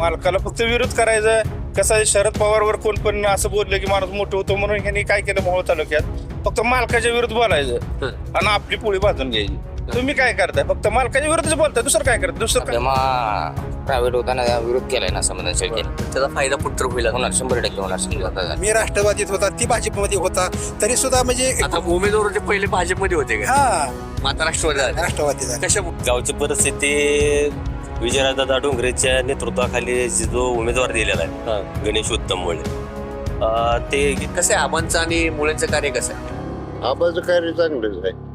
मालकाला फक्त विरोध करायचा कसं आहे शरद पवारवर कोण पण असं बोललं की माणूस मोठं होतो म्हणून ह्यांनी काय केलं मोहोळ तालुक्यात? फक्त मालकाच्या विरुद्ध बोलायचं. आणि आपली पोळी बांधून घ्यायची. तुम्ही काय करताय? फक्त मालकाच्या विरुद्धच बोलताय दुसरं काय करताय? दुसरं काय? प्रायव्हेट होताना विरोध केलाय ना समाधान शेळके त्याचा फायदा पुत्र होईल. होणार शंभर टक्के होणार समजा मी राष्ट्रवादीत होता ती भाजपमध्ये होता. तरी सुद्धा म्हणजे आता उमेदवार ते पहिले भाजपमध्ये होते का? हा. आता राष्ट्रवादी झाले. राष्ट्रवादीचा कशा गावची परिस्थिती विजयदादा डोंगरेच्या नेतृत्वाखाली जो उमेदवार दिलेला आहे गणेश उत्तम मुळे. अं, ते कसं आहे? आबांचं आणि मुलांचं कार्य कसं आहे? आबाचं कार्य चांगलंच आहे.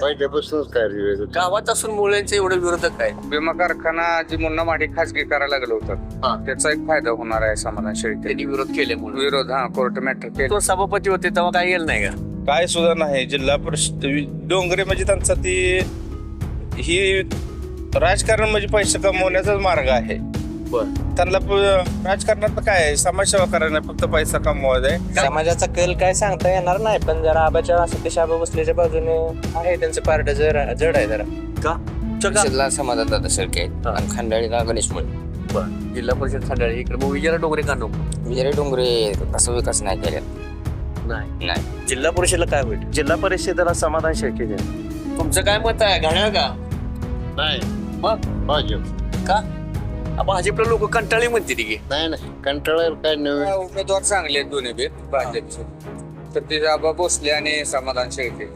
पहिल्यापासूनच कार्य वेगळं गावात असून मुलांचे एवढे विरोधक काय विमा कारखाना जी मुन्ना माठी खासगी करायला लागलं हा. होतं त्याचा एक फायदा होणार आहे समाधान शेळके त्यांनी विरोध केले म्हणून. विरोध हा कोर्ट मॅटर केलं. तो सभापती होते तेव्हा काय गेलं नाही का? काय सुद्धा नाही. जिल्हा परिषद डोंगरे म्हणजे त्यांचा ती ही राजकारण म्हणजे पैसे कमवण्याचाच मार्ग आहे. त्यांना प- राजकारणात काय आहे? समाजसेवा करायला नाही, फक्त पैसा कमवायचा आहे समाजाचा कल काय सांगता येणार नाही पण जरा आबाच्या सतीश आबा बसल्याच्या बाजूने आहे त्यांचं पार्ट जड जड आहे जरा. का? चका. परिषदला समाधान दादा शेळके आहेत. हा. आणि खंडाळीला गणेश मुळे. बरं. जिल्हा परिषद खंडाळी इकडे मग विजयला डोंगरे का नको? विजय डोंगरे असं विकास नाही केला. नाही. नाही. जिल्हा परिषदेला काय होईल जिल्हा परिषदेला समाधान शेळके तुमचं काय मत आहे? घड्याळ का? नाही. मग? भाजप का? आ, भाजपला लोक कंटाळी म्हणते ती की. नाही नाही. कंटाळायला काय नवीन? उमेदवार चांगले आहेत दोन्ही बी भाजपचे. तर ते आबा भोसले आणि समाधान शेळके.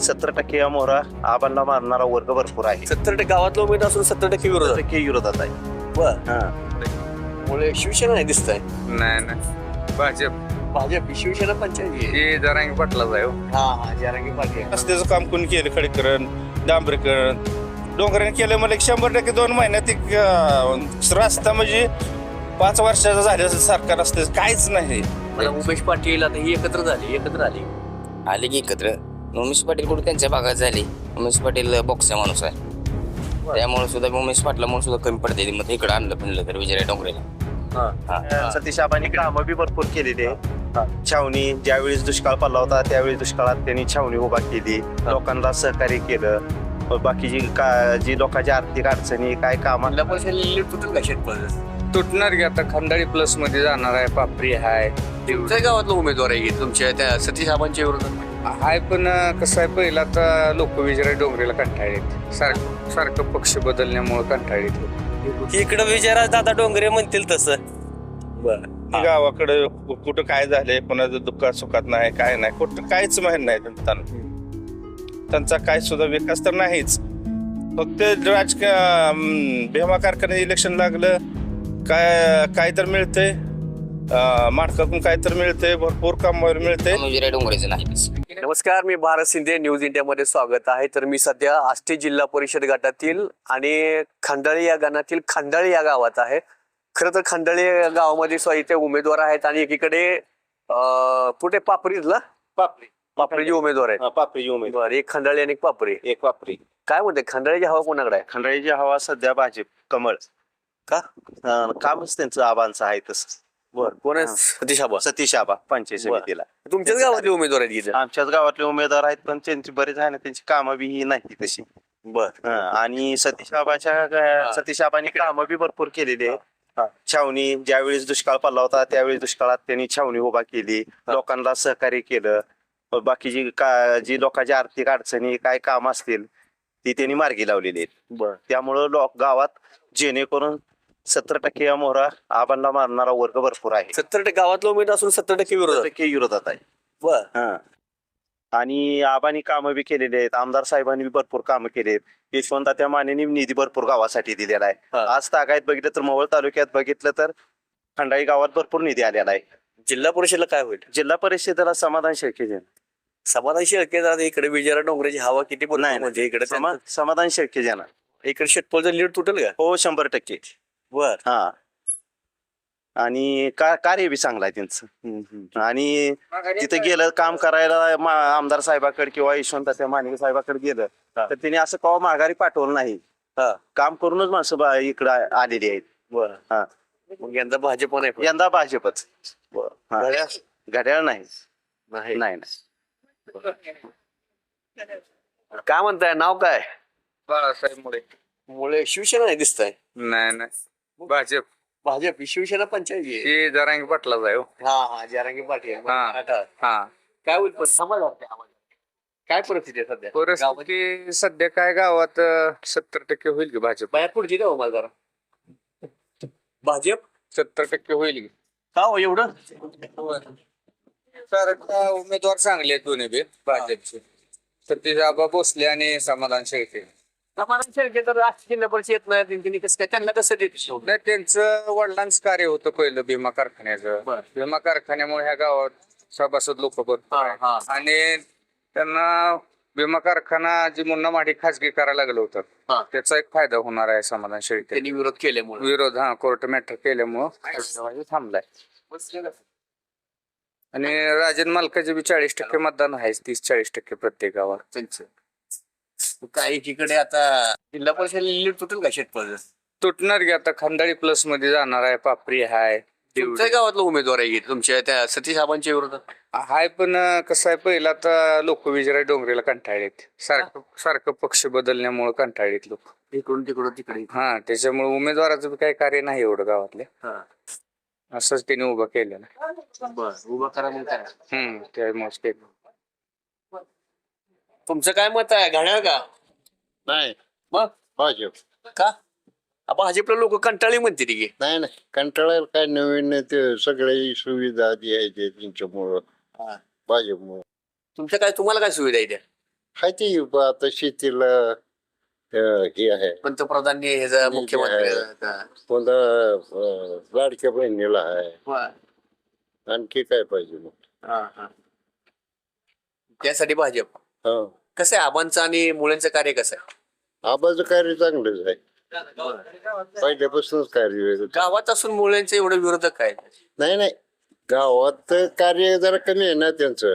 सत्तर टक्के या मोहरा आबांना मारणारा वर्ग भरपूर आहे. सत्तर टक्के गावातला उमेदवार असून सत्तर टक्के विरोध आहे. टक्के विरोधात आहे. बर. हा. मुळे शिवसेना नाही दिसत आहे नाही नाही. भाजप. भाजप शिवसेना पंचायत. हे जरांगी पटलाच आहे हो. हा हा जारांगी पाटील. रस्त्याचं काम कोणी केलं? खडीकरण डांबरीकरण. डोंगराने केलं मला एक शंभर टक्के दोन महिन्यात एक अं, रस्ता म्हणजे पाच वर्षाचा झाल्याचं सरकार असतं काहीच नाही. मला उमेश पाटील आता ही एकत्र झाली एकत्र आली. आले की एकत्र. उमेश पाटील कुठे त्यांच्या भागात झाली? उमेश पाटील बॉक्सचा माणूस आहे. त्यामुळे सुद्धा उमेश पाटलामुळे सुद्धा कमी पडते. मग इकडे आणलं फिरलं तर विजय डोंगरेला. हा. सतीश आबांनी कामं बी भरपूर केलेली आहे. छावणी ज्यावेळेस दुष्काळ पडला होता त्यावेळेस दुष्काळात त्यांनी छावणी उभा केली. लोकांना सहकार्य केलं. बाकीची का जी लोकांच्या आर्थिक अडचणी काय कामा तुटणार की आता खंडाळी प्लसमध्ये जाणार आहे पापरी आहे तुमच्या गावातला उमेदवार आहे की तुमच्या त्या सतीश आबांच्या विरोधात? हाय पण कसं आहे पहिला तर लोक विजय डोंगरेला कंटाळीत सारखं सारखं पक्ष बदलण्यामुळे कंटाळीत इकडं विजयराज दादा डोंगरे म्हणतील तसं. की गावाकडे कुठं काय झालंय कोणाचं दुःखात सुखात नाही काय नाही कुठं काहीच माहीत नाही त्यांना. त्यांचा काय सुद्धा विकास तर नाहीच. फक्त राजकीय भीमा कारखान्यात इलेक्शन लागलं काय काय तर मिळतंय. अं, माडकातून काय तर मिळतंय भरपूर कामावर नाही. तसं. नमस्कार मी भारत शिंदे न्यूज इंडियामध्ये स्वागत आहे. तर मी सध्या आष्टी जिल्हा परिषद गटातील आणि खंडाळी या गाणातील खंडाळी या गावात आहे. खरं तर खंडाळी या गावामध्ये स्व- इथे उमेदवार आहेत आणि एकीकडे अं, कुठे? पापरीला पापरी पापरीचे उमेदवार आहेत. हा, पापरीची उमेदवार. बरं एक खंडाळी आणि एक पापरी एक पापरी काय म्हणते? खंडाळीची हवा कोणाकडे आहे? खंडाळीची हवा सध्या भाजप कमळ. का? कामच त्यांचं आबांचं आहे तसं. बरं कोण आहे? हा. सतीश आबा. सतीश आबा पंचायत समितीला. तुमच्याच गावातले उमेदवार आहेत इथे? आमच्याच गावातले उमेदवार आहेत पण त्यांची बरेच आहे ना त्यांची कामं बी ही नाही तशी. बर. हा, आणि सतीश आबाच्या सतीश आबांनी कामं बी भरपूर केलेली आहे छावणी ज्यावेळेस दुष्काळ पडला होता त्यावेळेस दुष्काळात त्यांनी छावणी उभा केली. लोकांना सहकार्य केलं. बाकीची का जी लोकांची आर्थिक अडचणी काय काम असतील ती त्यांनी मार्गी लावलेली आहेत. त्यामुळं लोक गावात जेणेकरून सत्तर टक्के या मोहरा आबांना मारणारा वर्ग भरपूर आहे. सत्तर टक्के गावातला उमेदवार असून सत्तर टक्के विरोध टक्के विरोधात आहे. बर. हा. आणि आबांनी कामं बी केलेली आहेत आमदार साहेबांनी बी भरपूर कामं केली आहेत. यशवंत त्या मानेनी निधी भरपूर गावासाठी दिलेला आहे. हा. आज तागायत बघितलं तर मोहोळ तालुक्यात बघितलं तर खंडाळी गावात भरपूर निधी आलेला आहे. जिल्हा परिषदेला काय होईल? जिल्हा परिषदेला समाधान शेळके जैन समाधान शेळके जरा इकडे विजयरा डोंगराची हवा किती बोलतो नाही, म्हणजे इकडे समा समाधान शेळके जैन इकडे शेटपोलचं लीड तुटेल का? हो शंभर टक्के. बर. हा. आणि का कार्य बी चांगलं आहे त्यांचं. आणि तिथे गेलं काम करायला मा- आमदार साहेबाकडे किंवा यशवंत त्या मानिक साहेबाकडे गेलं तर त्यांनी असं कवा माघारी पाठवलं नाही. हा. काम करूनच माणसं बा- इकडं आलेली आहेत. बर. हा. मग यंदा भाजप नाही पण. यंदा भाजपच. हा. घड्याळ? घड्याळ नाही. नाही. नाही नाही. काय म्हणताय? नाव काय? बाळासाहेब मुळे. मुळे शिवसेना नाही दिसत आहे नाही नाही. भाजप. भाजप ही शिवसेना पंचायत आहे. जरांगी पाटलाच आहे हो. हा हा जरांगी पाटील हा. हा. काय होईल पण समाज वाटते आम्हाला? काय परिस्थिती आहे सध्या? परिस्थिती सध्या काय गावात सत्तर टक्के होईल की भाजप? बाया पुढची द्या हो मला जरा. भाजप? सत्तर टक्के होईल की. का हो एवढं? कारण उमेदवार चांगले आहेत दोन्ही बी भाजपचे. सतीश आबा भोसले आणि समाधान शेळके जिल्हा परिषद येत नाही त्यांनी कसं काय? त्यांना कसं देत शेवटी? नाही त्यांचं वडिलांचं कार्य होतं पहिलं भीमा कारखान्याचं. बरं. भीमा कारखान्यामुळे ह्या गावात सभासद लोक भरपूर हा, आहेत. हा. आणि त्यांना भीमा कारखाना जी मुन्ना माडी खासगी करायला लागलं हा. होतं त्याचा एक फायदा होणार आहे समाधान शेळके त्यांनी विरोध केल्यामुळे. विरोध हा कोर्ट मॅटर केल्यामुळं. थांबलाय. आणि राजन मालकाचे बी चाळीस टक्के मतदान आहेच तीस चाळीस टक्के प्रत्येक गावात. त्यांचं. काय एकीकडे आता जिल्हा परिषद लीड तुटेल का शेतपळ तुटणार की आता खंडाळी प्लसमध्ये जाणार आहे पापरी हाय तुमच्या गावातला उमेदवार आहे की तुमच्या त्या सतीश आबांच्या विरोधात? हाय पण कसं आहे पहिला आता लोक विजय डोंगरीला कंटाळलेत. सारखं सारखं पक्ष बदलण्यामुळे कंटाळलेत लोक. इकडून तिकडून तिकडे. हा त्याच्यामुळे उमेदवाराचं बी काही कार्य नाही एवढं गावातले. हा. असंच त्यांनी उभं केलेलं. बर उभा करा मग करा. हम्म केलं तुमचं काय मत आहे? घड्याळ का? नाही. मग? भाजप. का? आपण भाजपला लोक कंटाळी म्हणते की. नाही नाही. कंटाळायला काय नवीन ते सगळे सुविधा आहे ते त्यांच्यामुळं. हा. भाजपमुळं. तुमच्या काय तुम्हाला काय सुविधा आहे त्या? हाय ते आता शेतीला अं, हे आहे. पंतप्रधान ह्याचा मुख्यमंत्री कोणता अं, लाडक्या बहिणीला आहे. आणखी काय पाहिजे मग? त्यासाठी भाजप. हा कसं आहे? आबांचं आणि मुलांचं कार्य कसं आहे? आबाचं कार्य चांगलंच आहे. पहिल्यापासूनच कार्य वेगळं. गावात असून मुलांचं एवढं विरोधक काय? नाही नाही. गावात कार्य जरा कमी आहे ना हा. त्यांचं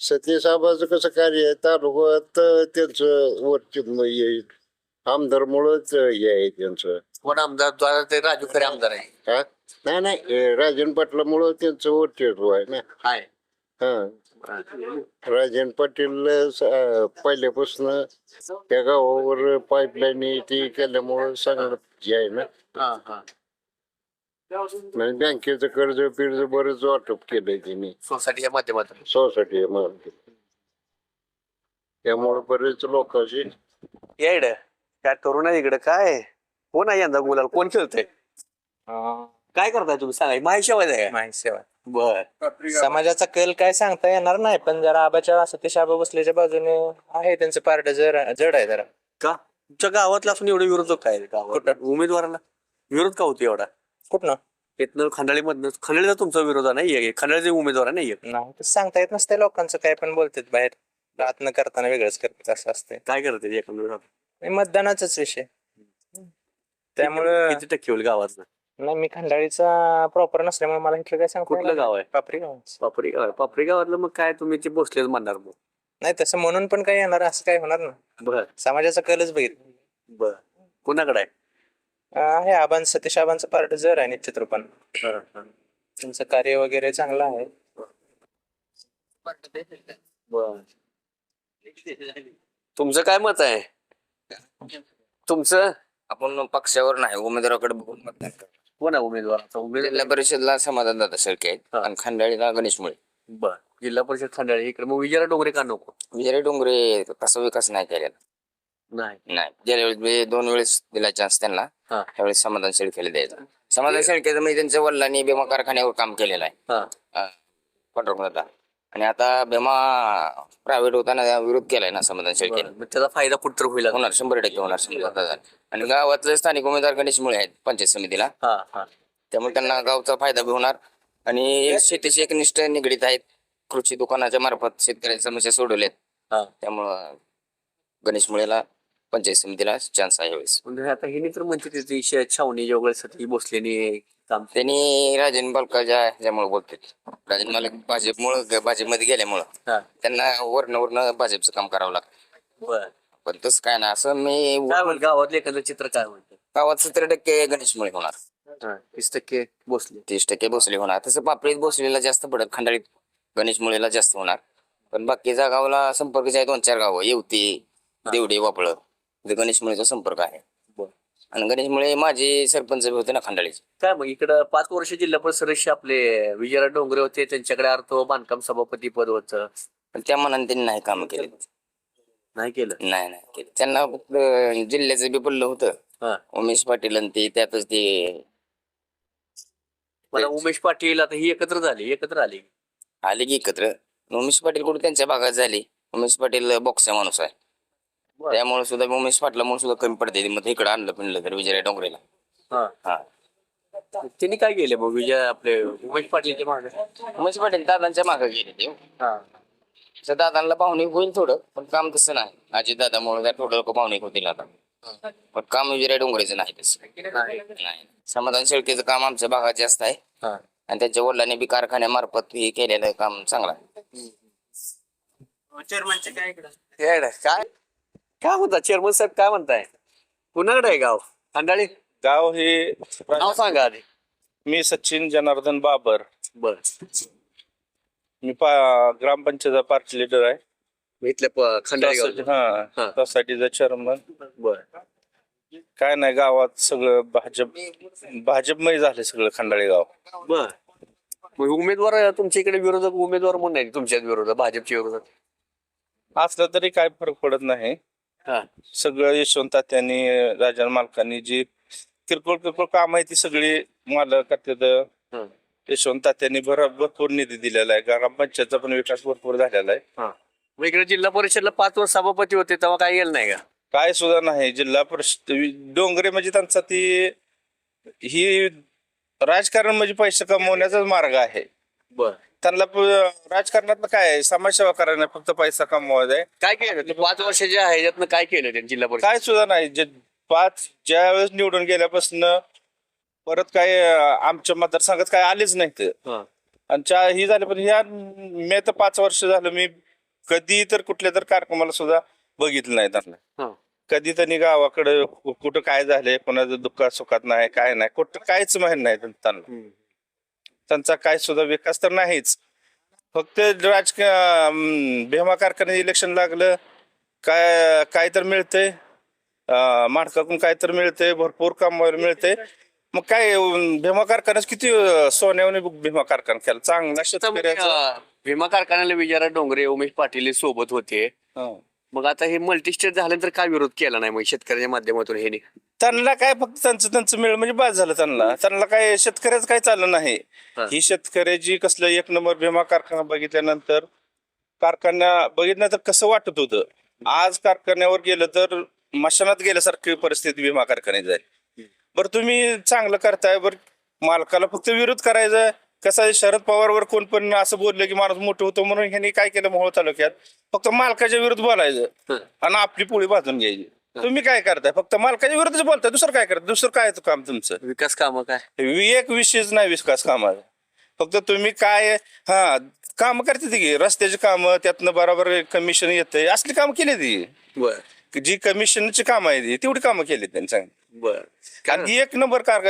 सतीश आबाचं कसं कार्य आहे? तालुक्यात त्यांचं वर्चस्व येईल आमदारमुळंच हे आहे त्यांचं. कोण आमदार? द्वारा ते राजू खरे आमदार आहे. हा? नाही नाही. हे राजन पाटलामुळं त्यांचं वर्चस्व आहे ना. हाय. हा. राजन पाटील पहिल्यापासून त्या गावावर पाईपलाईन ती केल्यामुळं चांगलं हे आहे ना हा हा. म्हणजे बँकेचं कर्ज पिर्ज बरंच वाटप केलंय त्यांनी सोसायटीच्या माध्यमातून. सोसायटी त्यामुळे बरेच लोकांची येड काय तरुण आहे इकडे काय? कोण आहे यंदा गुलाल? कोण खेळतंय? काय करताय तुम्ही? सांगा माहिती आहे काय माहिती सेवा बर. समाजाचा कल काय सांगता येणार नाही पण जरा आबाच्या सतीश आबा बसल्याच्या बाजूने आहे त्यांचं पारड जर जड आहे जरा. का? तुमच्या गावातला असून एवढे विरोधक काय गावात कुठं? उमेदवाराला? विरोध का होतो एवढा? कुठनं? इथनं खंडाळी मधनं खंडाळीचा तुमचा विरोध नाहीये खंडाळीचे उमेदवार नाहीये नाही तसं सांगता येत नसते लोकांचं काय पण बोलतात बाहेर. रात न करताना वेगळंच करतात असं असतंय. काय करते एकंदरीत आणि मतदानाचाच विषय. त्यामुळं किती टक्के होईल गावात नाही मी खंडाळीचा प्रॉपर नसल्यामुळे मला इथलं काय सांगता कुठलं गाव आहे? पापरी गाव पापरी गाव आहे. पापरी गावातलं मग काय तुम्ही ते बसलेच म्हणणार मग? नाही तसं म्हणून पण काय येणार असं काय होणार ना बर. समाजाचा कलच बघितलं बर. कुणाकडे आहे? आहे आबां सतीश आबांचं पार्ट जर आहे निश्चित रूपानं. त्यांचं कार्य वगैरे चांगलं आहे. बर. तुमचं काय मत आहे? तुमचं? आपण पक्षावर नाही उमेदवाराकडे बघून मतदान करतो कोण आहे उमेदवार? आता उमेदवार जिल्हा परिषदला समाधान दादा शेळके आहेत हा. आणि खंडाळीला गणेश मुळे. बर. जिल्हा परिषद खंडाळी इकडे. मग विजयला डोंगरे का नको? विजय डोंगरे तसा विकास नाही केलेला. नाही. नाही. गेल्या वेळेस मी दोन वेळेस दिला चान्स त्यांना. हा. त्यावेळेस समाधान शेळकेला द्यायचा. समाधान शेळकेचं म्हणजे त्यांच्या वडिलांनी भीमा कारखान्यावर काम केलेलं आहे. हा. पंढरपूरला आणि आता भीमा प्रायव्हेट होताना विरोध केलाय ना समाधान शेळकेने. मग त्याचा फायदा कुठतर होईल. होणार शंभर टक्के होणार शंभर टक्के. आणि गावातले स्थानिक उमेदवार गणेश मुळे आहेत पंचायत समितीला हा हा त्यामुळे त्यांना गावचा फायदा बी होणार आणि शेतीशी एकनिष्ठ निगडीत आहेत कृषी दुकानाच्या मार्फत शेतकऱ्यांच्या समस्या सोडवल्यात हा. त्यामुळं गणेश मुळेला पंचायत समितीला चान्स आहे यावेळेस म्हणजे आता हे तर म्हणते छावणी वगैरे बसलेली काम त्यांनी राजन बालकाच्या ह्याच्यामुळे बोलतात राजन मालक भाजपमुळं भाजपमध्ये गेल्यामुळं त्यांना वर्ण वर्ण भाजपचं काम करावं लागतं. बर. पण तसं काय ना असं मी काय गावातलं एखादं चित्र काय म्हणते? गावात सत्तर टक्के गणेश मुळे होणार तीस टक्के बसले तीस टक्के भोसले होणार. तसं पापडीत भोसलेला जास्त पडत खंडाळीत गणेश मुळेला जास्त होणार. पण बाकीच्या गावाला संपर्क आहे दोन चार गावं येवती देवडी वापळ गणेश मुळेचा संपर्क आहे. आणि गणेश मुळे माझे सरपंच होते ना खंडाळीचे. काय मग इकडं पाच वर्ष जिल्हा परिषद सदस्य आपले विजयराज डोंगरे होते त्यांच्याकडे अर्थ बांधकाम सभापती पद होतं. पण त्या मनाने त्यांनी नाही कामं केले. नाही केलं? नाही नाही केले. त्यांना फक्त जिल्ह्याचं बी पडलं हा. होतं उमेश पाटील आणि ते त्यातच ते मला उमेश पाटील आता ही एकत्र झाली एकत्र आली. आले की एकत्र. उमेश पाटील कुठे त्यांच्या भागात झाली? उमेश पाटील बॉक्सचा माणूस आहे. त्यामुळे सुद्धा उमेश पाटलामुळे सुद्धा कमी पडते मग इकडे आणलं पिणलं तर विजय डोंगरेला. हा. हा. त्यांनी काय केले मग? विजय आपले उमेश पाटीलचे मागे? उमेश पाटील दादांच्या मागे गेले ते. हा. तसं दादांना पाहुणे होईल थोडं पण काम तसं नाही. अजित दादामुळे थोडं लोक पाहुणे होतील आता. पण काम विजय डोंगरेचं नाही तसं. नाही. समाधान शेळकेचं काम आमच्या भागात जास्त आहे. हा. आणि त्यांच्या वडिलांनी बी कारखान्यामार्फत हे केलेलं काम चांगलं आहे. काय? काय म्हणता? चेअरमन साहेब काय म्हणताय? कुणाकडे आहे गाव? खंडाळी? गाव हे नाव सांगा आधी. मी सचिन जनार्दन बाबर. बर. मी पा ग्रामपंचायत पार्टी लिडर आहे. इथल्या प- खंडाळी गाव हा. सोसायटीचा चेअरमन बर. काय नाही गावात सगळं भाजप भाजपमय झाले सगळं खंडाळी गाव. बर. मग उमेदवार तुमच्या इकडे विरोधक उमेदवार म्हणून नाही तुमच्याच विरोधात भाजपच्या विरोधात. असलं तरी काय फरक पडत नाही. सगळं यशवंत त्यांनी राजन मालकांनी जी किरकोळ किरकोळ काम आहे ती सगळी मालक करतात. यशवंत त्यांनी भर भरपूर निधी दिलेला आहे. ग्रामपंचायतचा पण विकास भरपूर झालेला आहे. मग इकडे जिल्हा परिषदला पाच वर्ष सभापती होते तेव्हा काय गेलं नाही का? काय सुद्धा नाही. जिल्हा परिषद डोंगरे म्हणजे त्यांचा ती ही राजकारण म्हणजे पैसे कमवण्याचाच मार्ग आहे. बर. त्यांना प- राजकारणात काय आहे? समाजसेवा करायला नाही, फक्त पैसा कमवायचा आहे. काय केलं? ते पाच वर्ष जे आहे यातनं काय केलं त्यांनी जिल्हा परिषद? काय सुद्धा नाही. जे पाच ज्या वेळेस निवडून गेल्यापासून परत काय अं, आमच्या मतदारसंघात काय आलेच नाहीत. हा. आणि च्या ही झाले पण ह्या मी तर पाच वर्ष झालं मी कधी तर कुठल्या तर कार्यक्रमाला सुद्धा बघितलं नाही हा. त्यांना कधी त्यांनी गावाकडे कुठं काय झालंय कोणाचं दुःखात सुखात नाही काय नाही कुठं काहीच माहीत नाही त्यांना. त्यांचा काय सुद्धा विकास तर नाहीच. फक्त राजकीय भीमा कारखान्यात इलेक्शन लागलं काय काय तर मिळतंय. अं, माडकाकडून काय तर मिळतंय भरपूर कामावर मिळतंय. मग काय भीमा कारखान्यात किती सोन्याने भीमा कारखाना केला? चांगला भीमा कारखान्याला विजयराज डोंगरे उमेश पाटील सोबत होते. हं. मग आता हे मल्टीस्टेट झाल्यानंतर काय विरोध केला नाही मग शेतकऱ्याच्या माध्यमातून हे त्यांना काय फक्त त्यांचं त्यांचं मिळ म्हणजे बाद झालं त्यांना. त्यांना काय शेतकऱ्याचं काय चाललं नाही. हा. ही शेतकऱ्याची कसलं एक नंबर भीमा कारखाना बघितल्यानंतर कारखाना बघितल्यानंतर कसं वाटत होतं? आज कारखान्यावर गेलं तर मशानात गेल्यासारखी परिस्थिती भीमा कारखान्याची आहे बरं तुम्ही चांगलं करताय बरं मालकाला फक्त विरोध करायचा कसं आहे शरद पवारवर कोण पण असं बोललं की माणूस मोठं होतो म्हणून ह्यांनी काय केलं मोहोळ तालुक्यात? फक्त मालकाच्या विरुद्ध बोलायचं आणि आपली पोळी भाजून घ्यायची. तुम्ही काय करताय? फक्त मालकाच्या विरुद्धच बोलताय दुसरं काय करताय? दुसरं काय काम तुमचं? विकास कामं काय? एक विषयच नाही विकास कामाचा. फक्त तुम्ही काय हा काम करते की रस्त्याची कामं त्यातनं बरोबर कमिशन येतंय. असली कामं केली ती. जी कमिशनची कामं आहे ती तेवढी कामं केली त्यांनी चांगली बर. आणि एक नंबर कार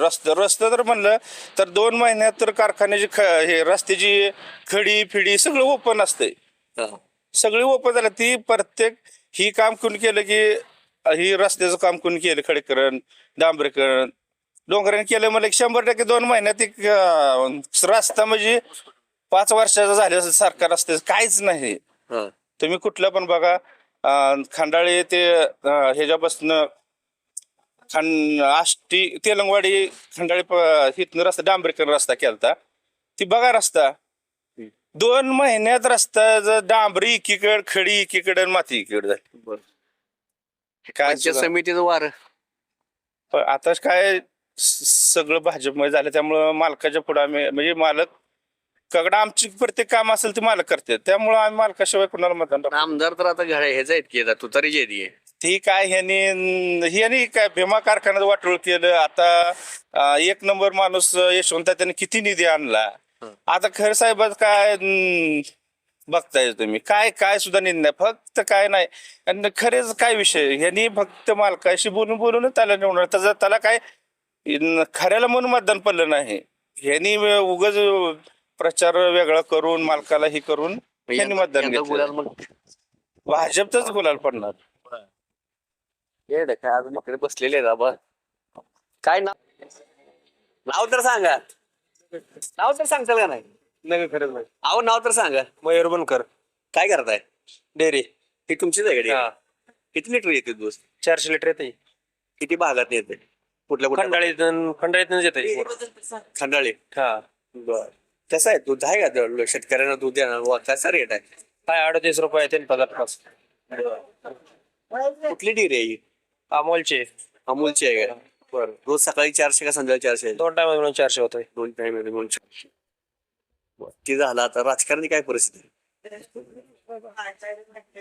रस्ता रस्ता तर म्हणलं तर दोन महिन्यात तर कारखान्याची ख हे रस्त्याची खडी फिडी सगळं ओपन असतंय. हा. सगळी ओपन झालं. ती प्रत्येक ही काम कोणी केलं की ही रस्त्याचं काम कोणी केलं? खडीकरण डांबरीकरण. डोंगराने केलं मला एक शंभर टक्के दोन महिन्यात एक अं, रस्ता म्हणजे पाच वर्षाचा झाल्या सारखा रस्त्याचं. काहीच नाही. हा. तुम्ही कुठलं पण बघा अं, खंडाळी ते अं, ह्याच्यापासून खंड आष्टी तेलंगवाडी खंडाळी प- इथनं रस्ता डांबरीकरण रस्ता केलता ती बघा रस्ता दोन महिन्यात रस्ता ज- डांबरी एकीकड खडी एकीकडे आणि माती एकीकडे झाली बर. काय पंचायत सुद्धा- समितीचं वार पण आता काय स- सगळं भाजपमध्ये झालं त्यामुळं मालकाच्या पुढे आम्ही म्हणजे मालककडे आमची प्रत्येक काम असेल ते मालक करते त्यामुळं आम्ही मालकाशिवाय कुणाला मतदान टाकू. आमदार तर आता घड्या ह्याच आहेत की आता तुतारीची आहेत की. ती काय ह्यानी ह्यानी काय भीमा कारखान्यात वाटोळ केलं. आता अं, एक नंबर माणूस यशवंत त्याने किती निधी आणला? आता खर साहेब काय अं, बघताय तुम्ही. काय काय सुद्धा निर्णय फक्त काय नाही. आणि खरेच काय विषय? ह्यांनी फक्त मालकाशी बोलून बोलून त्याला निवडणार त्याचा त्याला काय अं, खऱ्याला म्हणून मतदान पडलं नाही. ह्यांनी उगच प्रचार वेगळा करून मालकाला हे करून ह्यांनी मतदान यंदा घेतलं. गुलाल मग? भाजपचाच गुलाल पडणार. रे, काय अजून इकडे बसलेले आहेत आबा. काय नाव नाव तर सांगा. नाव तर सांगताल का नाही? नवी खरंच नाही. अहो नाव तर सांगा. मयूर बनकर. काय करताय? डेअरी. ही तुमचीच आहे हा. गाडी किती लिटर येते दूध चारशे लिटर येते किती भागात येते? कुठल्या कुठल्या खंडाळीतून खंडाळीतून येते खंडाळी. हा. बर. कसं आहे दूध आहे का? शेतकऱ्यांना दूध देणार. वा, कसा रेट आहे? काय अडतीस रुपये तीन पदार्थ. कुठली डेअरी आहे ही? अमोलचे. अमूलची आहे का? बरं. रोज सकाळी चारशे का संध्याकाळी चारशे? दोन टाइम मिळून चारशे होतोय. दोन टाइम मिळून चारशे. बरं. ते झालं आता. राजकारणी काय परिस्थिती आहे?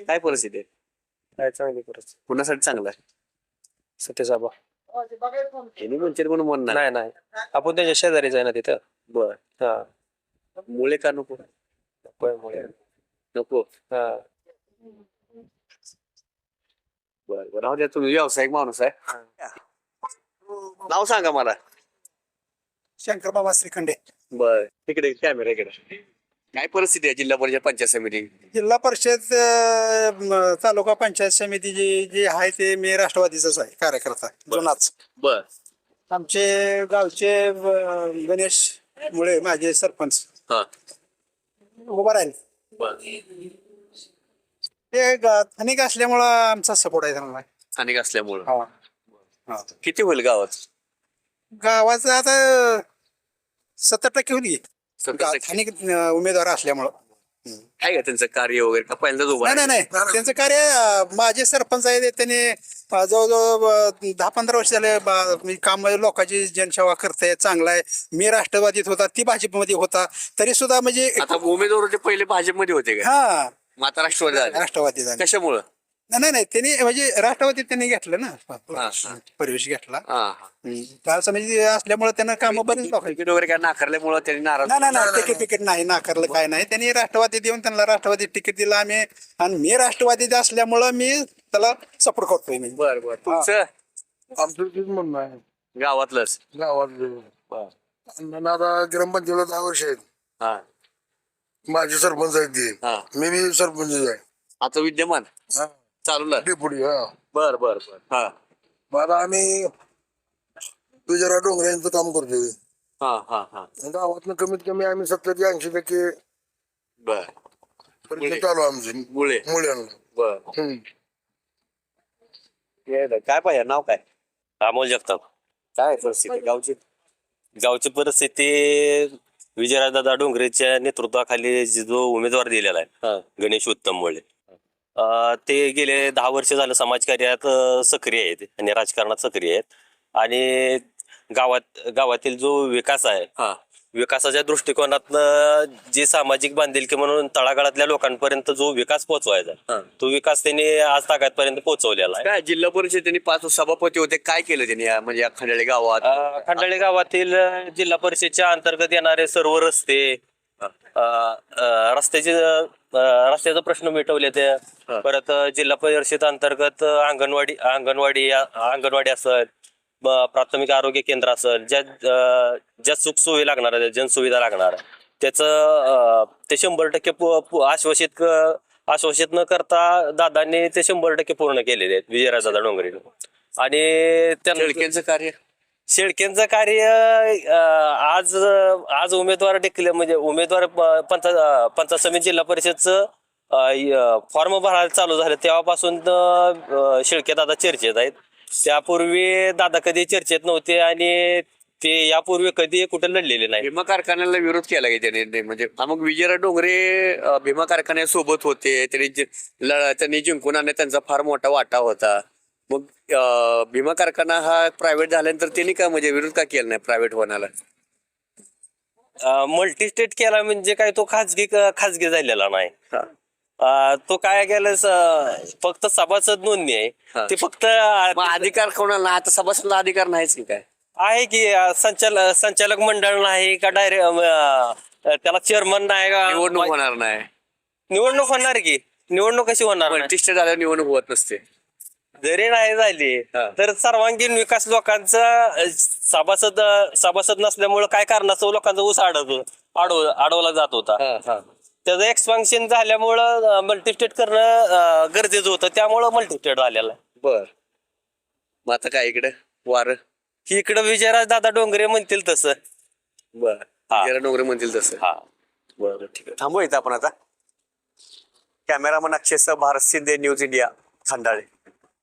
काय परिस्थिती आहे? काय चांगली करत कुणासाठी चांगलं आहे? सत्यसाबा त्यांनी वंचित म्हणून म्हणणार नाही नाही. आपण त्याच्या शेजारीच आहे ना तिथं? बर. हा. मुळे का नको? त्यामुळे. नको. हा. बर बर राहू द्या तुम्ही व्यावसायिक माणूस आहे नाव सांगा मला शंकर बाबा श्रीखंडे बर तिकडे कॅमेरा इकडे. काय परिस्थिती आहे जिल्हा परिषद पंचायत समिती? जिल्हा परिषद अं, म, तालुका पंचायत समिती जी जी आहे ते मी राष्ट्रवादीचाच आहे कार्यकर्ता जुनाच. बर. आमचे गावचे अं, गणेश मुळे माझे सरपंच. हा. उभा राहील. बर. ते ग- स्थानिक असल्यामुळं आमचा सपोर्ट आहे त्यांना. स्थानिक असल्यामुळं? हा. हा. किती होईल गावात? गावाचं आता सत्तर टक्के होईल की. गा-. स्थानिक अं, उमेदवार असल्यामुळं. का त्यांचं कार्य वगैरे? का पहिल्यांदाच उभं नाही नाही नाही. त्यांचं कार्य अं, माझे सरपंच आहे त्यांनी अं, जवळजवळ अं, दहा पंधरा वर्ष झाले बा- काम लोकांची जनसेवा करते चांगला आहे. मी राष्ट्रवादीत होता ती भाजपमध्ये होता. तरी सुद्धा म्हणजे आता उमेदवार होते पहिले भाजपमध्ये होते का? हा. मग आता राष्ट्रवादी झाले. राष्ट्रवादी झाले. कशामुळं? नाही नाही त्यांनी म्हणजे राष्ट्रवादीत त्यांनी घेतलं ना. हा. परिवेश घेतला. हा हा. त्याचं म्हणजे असल्यामुळे त्यांना काम बरेच तिकीट वगैरे काय नाकारल्यामुळे त्यांनी नाराज नाही नाही नाही तिकीट तिकीट नाही नाकारलं काय नाही. त्यांनी राष्ट्रवादी देऊन त्यांना राष्ट्रवादी तिकीट दिलं आम्ही. आणि मी राष्ट्रवादी असल्यामुळं मी त्याला सपोर्ट करतोय मी. बर बर. तुमचं? आमचं तेच म्हणणं आहे. गावातलंच. गावात आता ग्रामपंचायतीला दहा वर्ष आहेत. हा. माझे सरपंच आहेत ते. हा. मी बी सरपंच आहे. आता विद्यमान? हा. चालू ना? डेपुटी हा. बर बर बर. हा. आता आम्ही विजयराव डोंगरे यांचं काम करतोय. हा हा हा. गावातनं कमीत कमी आम्ही सत्तर ते ऐंशी टक्के बर. चालू आहे आमची. मुळे. मुलांना बर. काय पाहिजे? नाव काय? अमोल जगताप. काय परिस्थिती? गावची? गावची परिस्थिती विजयराजदादा डोंगरेच्या नेतृत्वाखाली जो उमेदवार दिलेला हा. आहे गणेश उत्तम मुळे. ते गेले दहा वर्ष झालं समाजकार्यात सक्रिय आहेत आणि राजकारणात सक्रिय आहेत. आणि गावात गावातील जो विकास आहे विकासाच्या दृष्टिकोनातनं जे सामाजिक बांधिलकी म्हणून तळागाळातल्या लोकांपर्यंत जो विकास पोहोचवायचा. तो विकास त्यांनी आज तागातपर्यंत पोहोचवलेला आहे काय जिल्हा परिषद त्यांनी पाच सभापती होते काय केलं त्यांनी या- म्हणजे या खंडाळी गावात खंडाळी गावातील अ, जिल्हा परिषदच्या अंतर्गत येणारे सर्व रस्ते अ, अ, रस्त्याचे अ, रस्त्याचा प्रश्न मिटवले ते. परत अ, जिल्हा परिषद अंतर्गत अ, अंगणवाडी अंगणवाडी अंगणवाडी असेल ब- प्राथमिक आरोग्य केंद्र असेल ज्या ज्या सुख सोयी लागणार आहेत जनसुविधा लागणार आहे, त्याचं ते शंभर टक्के आश्वासित आश्वासित न करता दादांनी ते शंभर टक्के पूर्ण केलेले आहेत विजयराजदादा डोंगरे आणि शेळकेंचं कार्य? शेळकेंचं कार्य आज आज उमेदवार डिक्लेअर म्हणजे उमेदवार प- पंचायत समिती जिल्हा परिषदचं फॉर्म भरायला चालू झालं तेव्हापासून शेळके दादा चर्चेत आहेत. त्यापूर्वी दादा कधी चर्चेत नव्हते आणि ते यापूर्वी कधी कुठे लढलेले नाही. भीमा कारखान्याला विरोध केला की त्याने ते म्हणजे हा मग विजयराव डोंगरे अं, भीमा कारखान्यासोबत होते. त्यांनी जे- ल- त्यांनी जिंकून आणण्यात त्यांचा फार मोठा वाटा होता. मग अं, भीमा कारखाना हा प्रायव्हेट झाल्यानंतर त्यांनी का म्हणजे विरोध का केला नाही प्रायव्हेट होण्याला मल्टी स्टेट केला म्हणजे काय तो खाजगी खाजगी झालेला नाही. हा. अं, तो काय केलं स- फक्त सभासद नोंदणी हा. आहे ते फक्त मग अधिकार कोणाला? आता सभासदला अधिकार नाहीच की काय आहे की अं, संचालक संचालक मंडळ नाही का डायरेक्ट त्याला चेअरमन नाही का निवडणूक होणार नाही निवडणूक होणार की निवडणूक कशी होणार नाही? झाल्यावर निवडणूक होत नसते जरी नाही झाली हा. तर सर्वांगीण विकास लोकांचा अं, सभासद सभासद नसल्यामुळे काय कारणास्तव लोकांचा ऊस अडवतो अडव अडवला जात होता हा, हा. त्याचं एक्सपान्शन झाल्यामुळं मल्टीस्टेट करणं गरजेचं होतं. त्यामुळं मल्टीस्टेट झालेलं आहे. बर. मग आता काय इकडे? वार? इकडं विजयराज दादा डोंगरे म्हणतील तसं. बर. हा. जरा डोंगरे म्हणतील तसं. हा. बरं ठीक आहे. थांबू इथं आपण आता. कॅमेरामन अक्षयसह भारत शिंदे न्यूज इंडिया खंडाळे.